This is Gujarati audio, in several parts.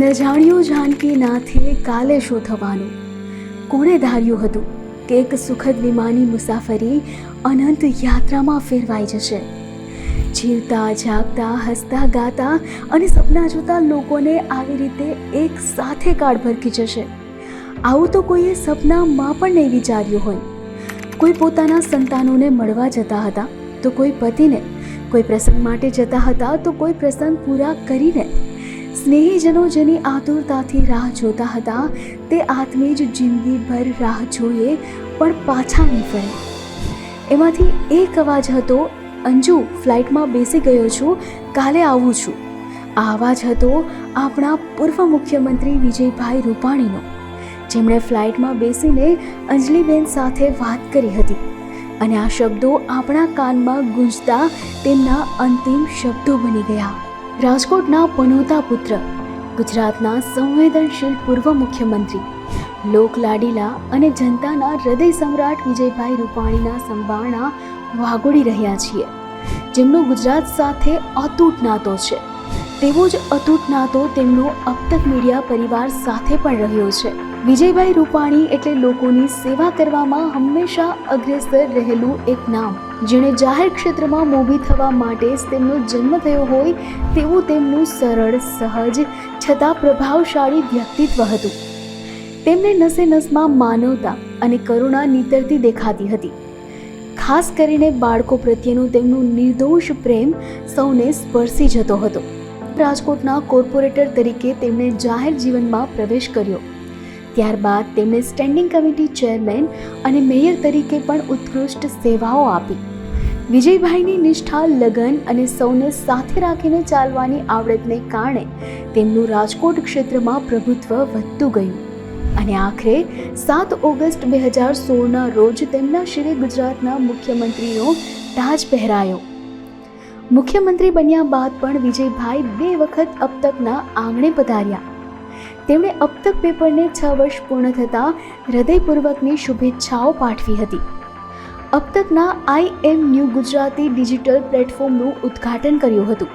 ન જાણ્યું જાનકી નાથે કાલે શું થવાનું. કોણે ધાર્યું હતું કે એક સુખદ વિમાની મુસાફરી અનંત યાત્રામાં ફેરવાઈ જશે? જીવતા, જાગતા, હસતા, ગાતા અને સપના જોતા લોકોને આવી રીતે એક સાથે કાળ ભરકી જશે. આવું તો કોઈએ સપનામાં પણ નહીં વિચાર્યું હોય. કોઈ પોતાના સંતાનોને મળવા જતા હતા તો કોઈ પતિને, કોઈ પ્રસંગ માટે જતા હતા તો કોઈ પ્રસંગ પૂરા કરીને સ્નેહીજનો જેની આતુરતાથી રાહ જોતા હતા, તે આત્મે જ જિંદગીભર રાહ જોઈએ, પણ પાછા નહીં ફરે એમાંથી એક અવાજ હતો, અંજુ, ફ્લાઇટમાં બેસી ગયો છું, કાલે આવું છું. આ અવાજ હતો આપણા પૂર્વ મુખ્યમંત્રી વિજયભાઈ રૂપાણીનો, જેમણે ફ્લાઇટમાં બેસીને અંજલિબેન સાથે વાત કરી હતી. અને આ શબ્દો આપણા કાનમાં ગુંજતા તેમના અંતિમ શબ્દો બની ગયા. રાજકોટના પનોતા પુત્ર, ગુજરાતના સંવેદનશીલ પૂર્વ મુખ્યમંત્રી લોકલાડીલા અને જનતાના હૃદય સમ્રાટ વિજયભાઈ રૂપાણીના સંભાળના વાગોડી રહ્યા છીએ. જેમનો ગુજરાત સાથે અતૂટ નાતો છે. તેવો જ અતૂટ નાતો તેમનો અબતક મીડિયા પરિવાર સાથે પણ રહ્યો છે. વિજયભાઈ રૂપાણી એટલે લોકોની સેવા કરવામાં હંમેશા અગ્રેસર રહેલું એક નામ. જેણે જાહેર ક્ષેત્રમાં મોભી થવા માટે તેમનો જન્મ થયો હોય તેવું તેમનું સરળ, સહજ, છતાં પ્રભાવશાળી વ્યક્તિત્વ હતું. તેમને નસે નસમાં માનવતા અને કરુણા નીતરતી દેખાતી હતી. ખાસ કરીને બાળકો પ્રત્યેનું તેમનું નિર્દોષ પ્રેમ સૌને સ્પર્શી જતો હતો. રાજકોટના કોર્પોરેટર તરીકે તેમણે જાહેર જીવનમાં પ્રવેશ કર્યો. ત્યારબાદ તેમણે સ્ટેન્ડિંગ કમિટી ચેરમેન અને મેયર તરીકે પણ ઉત્કૃષ્ટ સેવાઓ આપી. વિજયભાઈની નિષ્ઠા, લગન અને સૌને સાથે રાખીને ચાલવાની આવડતને કારણે તેમનું રાજકોટ ક્ષેત્રમાં પ્રભુત્વ વધતું ગયું. અને આખરે સાત ઓગસ્ટ બે હજાર સોળના રોજ તેમના શિરે ગુજરાતના મુખ્યમંત્રીનો તાજ પહેરાયો. મુખ્યમંત્રી બન્યા બાદ પણ વિજયભાઈ બે વખત અબ તકના આંગણે પધાર્યા. તેમણે અબતક પેપરને છ વર્ષ પૂર્ણ થતાં હૃદયપૂર્વકની શુભેચ્છાઓ પાઠવી હતી. અબતકના I am new Gujarati digital પ્લેટફોર્મનું ઉદ્ઘાટન કર્યું હતું.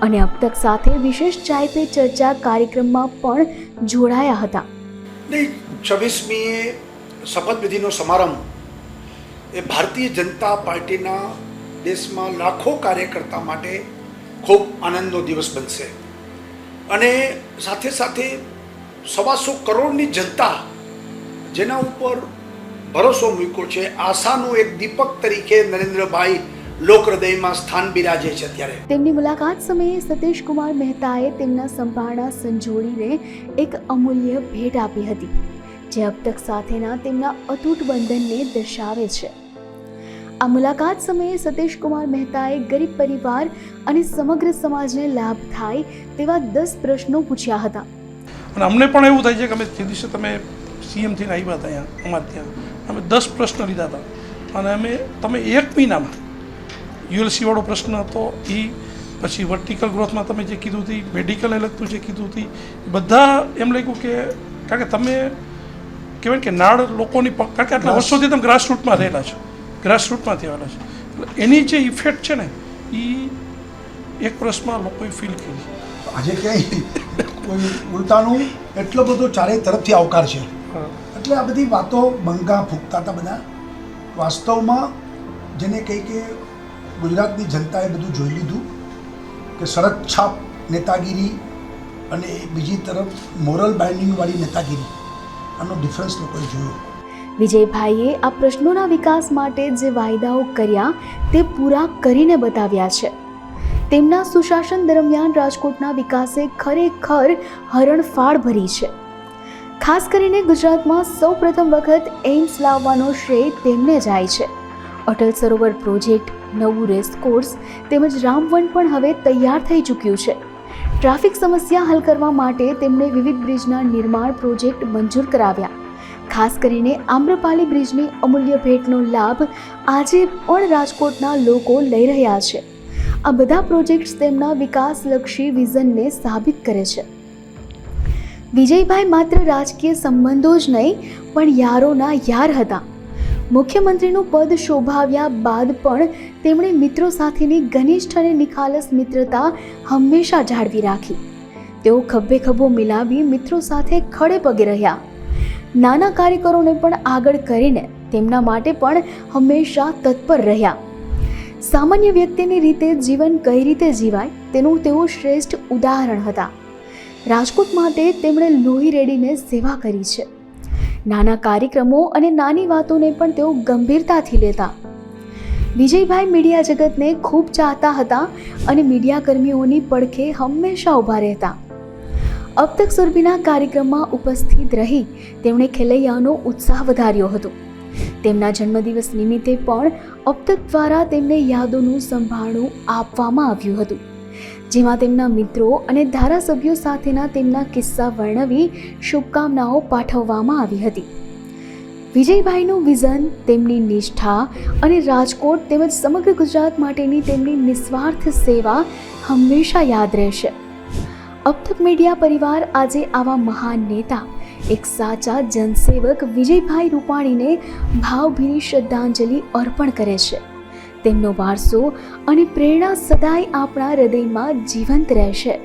અને અબતક સાથે વિશેષ ચાય પે ચર્ચા કાર્યક્રમમાં પણ જોડાયા હતા. છવ્વીસમી શપથવિધિનો સમારંભ એ ભારતીય જનતા પાર્ટીના દેશમાં લાખો કાર્યકર્તા માટે ખૂબ આનંદનો દિવસ બનશે. અને સાથે સાથે સવાસો કરોડની જનતા જેના ઉપર ભરોસો મૂક્યો છે. આશાનું એક દીપક તરીકે નરેન્દ્રભાઈ લોકહૃદયમાં સ્થાન બિરાજે છે અત્યારે. તેમની મુલાકાત સમયે સતીશ કુમાર મહેતાએ તેમના સંભાળના સંજોડીને એક અમૂલ્ય ભેટ આપી હતી, જે અબતક સાથેના તેમના અતૂટ બંધનને દર્શાવે છે. આ મુલાકાત સમયે સતીશ કુમાર મહેતાએ ગરીબ પરિવાર અને સમગ્ર સમાજને લાભ થાય તેવા દસ પ્રશ્નો પૂછ્યા હતા. અને અમને પણ એવું થાય છે કે અમે જે દિવસે તમે સીએમ થઈને આવ્યા હતા અહીંયા અમારે ત્યાં અમે દસ પ્રશ્ન લીધા હતા. અને અમે તમે એક મહિનામાં યુએલસી વાળો પ્રશ્ન હતો એ પછી વર્ટિકલ ગ્રોથમાં તમે જે કીધું હતી મેડિકલને લગતું જે કીધું હતી બધા એમ લાગ્યું કે કારણ કે તમે કહેવાય કે નાળ લોકોની કારણ કે આટલા વર્ષોથી તમે ગ્રાસરૂટમાં રહેલા છો. ગ્રાસરૂટમાંથી આવેલા છે. એટલે એની જે ઇફેક્ટ છે ને એ એક વર્ષમાં લોકોએ ફીલ કરી. આજે ક્યાંય કોઈ ઉલટાનું એટલો બધો ચારે તરફથી આવકાર છે. એટલે આ બધી વાતો બંગા ફૂંકતા હતા બધા. વાસ્તવમાં જેને કહી કે ગુજરાતની જનતાએ બધું જોઈ લીધું કે સડક છાપ નેતાગીરી અને બીજી તરફ મોરલ બાઇન્ડિંગવાળી નેતાગીરી. આનો ડિફરન્સ લોકોએ જોયો. વિજયભાઈએ આ પ્રશ્નોના વિકાસ માટે જે વાયદાઓ કર્યા તે પૂરા કરીને બતાવ્યા છે. તેમના સુશાસન દરમિયાન રાજકોટના વિકાસે ખરેખર હરણફાળ ભરી છે. ખાસ કરીને ગુજરાતમાં સૌપ્રથમ વખત એઇમ્સ લાવવાનો શ્રેય તેમને જાય છે. અટલ સરોવર પ્રોજેક્ટ, નવું રેસકોર્સ તેમજ રામવન પણ હવે તૈયાર થઈ ચૂક્યું છે. ટ્રાફિક સમસ્યા હલ કરવા માટે તેમણે વિવિધ બ્રિજના નિર્માણ પ્રોજેક્ટ મંજૂર કરાવ્યા. ખાસ કરીને આમ્રપાલી બ્રિજની અમૂલ્ય ભેટનો લાભ આજે પણ રાજકોટના લોકો લઈ રહ્યા છે. આ બધા પ્રોજેક્ટ્સ તેમના વિકાસલક્ષી વિઝનને સાબિત કરે છે. વિજયભાઈ માત્ર રાજકીય સંબંધો જ નહીં, પણ યારોના યાર હતા. મુખ્યમંત્રીનું પદ શોભાવ્યા બાદ પણ તેમણે મિત્રો સાથેની ઘનિષ્ઠ અને નિખાલસ મિત્રતા હંમેશા જાળવી રાખી. તેઓ ખભે ખભો મિલાવી મિત્રો સાથે ખડે પગે રહ્યા. નાના કાર્યકરોને પણ આગળ કરીને તેમના માટે પણ હંમેશા તત્પર રહ્યા. સામાન્ય વ્યક્તિની રીતે જીવન કઈ રીતે જીવાય તેનું તેઓ શ્રેષ્ઠ ઉદાહરણ હતા. રાજકોટ માટે તેમણે લોહી રેડીને સેવા કરી છે. નાના કાર્યક્રમો અને નાની વાતોને પણ તેઓ ગંભીરતાથી લેતા. વિજયભાઈ મીડિયા જગતને ખૂબ ચાહતા હતા અને મીડિયા કર્મીઓની પડખે હંમેશા ઊભા રહેતા. અબ તક સુરભીના કાર્યક્રમમાં ઉપસ્થિત રહી તેમણે ખેલૈયાનો ઉત્સાહ વધાર્યો હતો. તેમના જન્મદિવસ નિમિત્તે પણ અબતક દ્વારા તેમને યાદોનું સંભાળણું આપવામાં આવ્યું હતું. જેમાં તેમના મિત્રો અને ધારાસભ્યો સાથેના તેમના કિસ્સા વર્ણવી શુભકામનાઓ પાઠવવામાં આવી હતી. વિજયભાઈનું વિઝન, તેમની નિષ્ઠા અને રાજકોટ તેમજ સમગ્ર ગુજરાત માટેની તેમની નિસ્વાર્થ સેવા હંમેશા યાદ રહેશે. અબતક મીડિયા પરિવાર આજે આવા મહાન નેતા, એક સાચા જનસેવક વિજયભાઈ રૂપાણીને ભાવભીની શ્રદ્ધાંજલિ અર્પણ કરે છે. તેમનો વારસો અને પ્રેરણા સદાય આપણા હૃદયમાં જીવંત રહેશે.